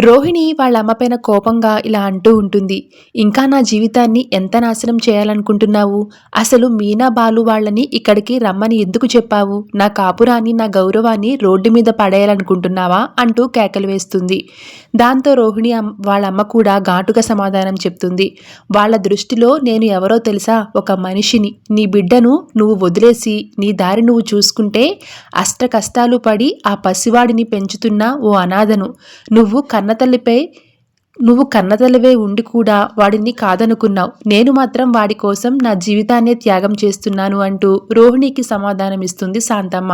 రోహిణి వాళ్ళ అమ్మపైన కోపంగా ఇలా అంటూ ఉంటుంది. ఇంకా నా జీవితాన్ని ఎంత నాశనం చేయాలనుకుంటున్నావు? అసలు మీనా బాలు వాళ్ళని ఇక్కడికి రమ్మని ఎందుకు చెప్పావు? నా కాపురాన్ని నా గౌరవాన్ని రోడ్డు మీద పడేయాలనుకుంటున్నావా? అంటూ కేకలు వేస్తుంది. దాంతో రోహిణి అమ్- వాళ్ళ అమ్మ కూడా ఘాటుగా సమాధానం చెప్తుంది. వాళ్ళ దృష్టిలో నేను ఎవరో తెలుసా? ఒక మనిషిని. నీ బిడ్డను నువ్వు వదిలేసి నీ దారి నువ్వు చూసుకుంటే అష్ట కష్టాలు పడి ఆ పసివాడిని పెంచుతున్న ఓ అనాథను. నువ్వు కన్నతల్లిపై నువ్వు కన్నతలవే ఉండి కూడా వాడిని కాదనుకున్నావు. నేను మాత్రం వాడి కోసం నా జీవితాన్నే త్యాగం చేస్తున్నాను అంటూ రోహిణికి సమాధానం ఇస్తుంది శాంతమ్మ.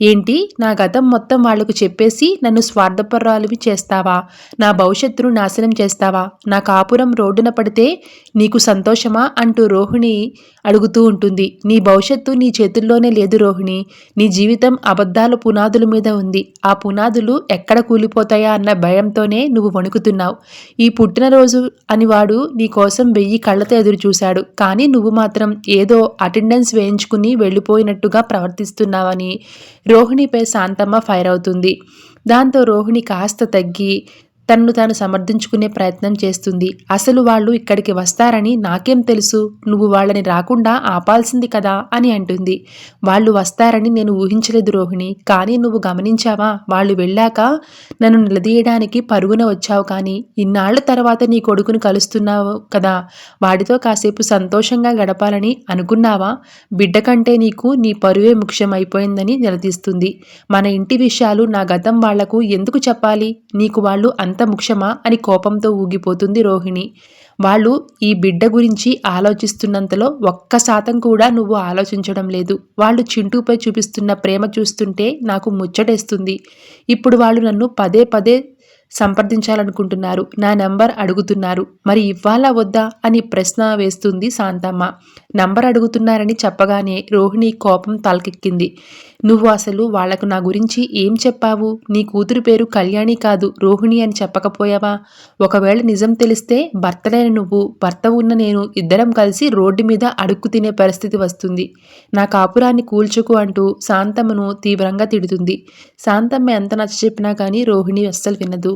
ఏంటి? నా గతం మొత్తం వాళ్ళకు చెప్పేసి నన్ను స్వార్థపరాలువి చేస్తావా? నా భవిష్యత్తును నాశనం చేస్తావా? నా కాపురం రోడ్డున పడితే నీకు సంతోషమా? అంటూ రోహిణి అడుగుతూ ఉంటుంది. నీ భవిష్యత్తు నీ చేతుల్లోనే లేదు రోహిణి. నీ జీవితం అబద్ధాల పునాదుల మీద ఉంది. ఆ పునాదులు ఎక్కడ కూలిపోతాయా అన్న భయంతోనే నువ్వు వణుకుతున్నావు. ఈ పుట్టినరోజు అని వాడు నీ కోసం వెయ్యి కళ్ళతో ఎదురు చూశాడు. కానీ నువ్వు మాత్రం ఏదో అటెండెన్స్ వేయించుకుని వెళ్ళిపోయినట్టుగా ప్రవర్తిస్తున్నావని రోహిణిపై శాంతమ్మ ఫైర్ అవుతుంది. దాంతో రోహిణి కాస్త తగ్గి తనను తాను సమర్థించుకునే ప్రయత్నం చేస్తుంది. అసలు వాళ్ళు ఇక్కడికి వస్తారని నాకేం తెలుసు? నువ్వు వాళ్ళని రాకుండా ఆపాల్సింది కదా అని అంటుంది. వాళ్ళు వస్తారని నేను ఊహించలేదు రోహిణి. కానీ నువ్వు గమనించావా? వాళ్ళు వెళ్ళాక నన్ను నిలదీయడానికి పరుగున వచ్చావు కానీ ఇన్నాళ్ళ తర్వాత నీ కొడుకును కలుస్తున్నావు కదా. వాడితో కాసేపు సంతోషంగా గడపాలని అనుకున్నావా? బిడ్డ కంటే నీకు నీ పరువే ముఖ్యమైపోయిందని నిలదీస్తుంది. మన ఇంటి విషయాలు నా గతం వాళ్ళకు ఎందుకు చెప్పాలి? నీకు వాళ్ళు అంత ముఖ్యమా అని కోపంతో ఊగిపోతుంది రోహిణి. వాళ్ళు ఈ బిడ్డ గురించి ఆలోచిస్తున్నంతలో ఒక్క శాతం కూడా నువ్వు ఆలోచించడం లేదు. వాళ్ళు చింటూపై చూపిస్తున్న ప్రేమ చూస్తుంటే నాకు ముచ్చటేస్తుంది. ఇప్పుడు వాళ్ళు నన్ను పదే పదే సంప్రదించాలనుకుంటున్నారు. నా నెంబర్ అడుగుతున్నారు. మరి ఇవ్వాలా వద్దా అని ప్రశ్న వేస్తుంది శాంతమ్మ. నంబర్ అడుగుతున్నారని చెప్పగానే రోహిణి కోపం తలకెక్కింది. నువ్వు అసలు వాళ్ళకు నా గురించి ఏం చెప్పావు? నీ కూతురు పేరు కళ్యాణి కాదు రోహిణి అని చెప్పకపోయావా? ఒకవేళ నిజం తెలిస్తే భర్తలైన నువ్వు భర్త ఉన్న నేను ఇద్దరం కలిసి రోడ్డు మీద అడుక్కు తినే పరిస్థితి వస్తుంది. నా కాపురాన్ని కూల్చుకు అంటూ శాంతమ్మను తీవ్రంగా తిడుతుంది. శాంతమ్మ ఎంత నచ్చ చెప్పినా కానీ రోహిణి అస్సలు వినదు.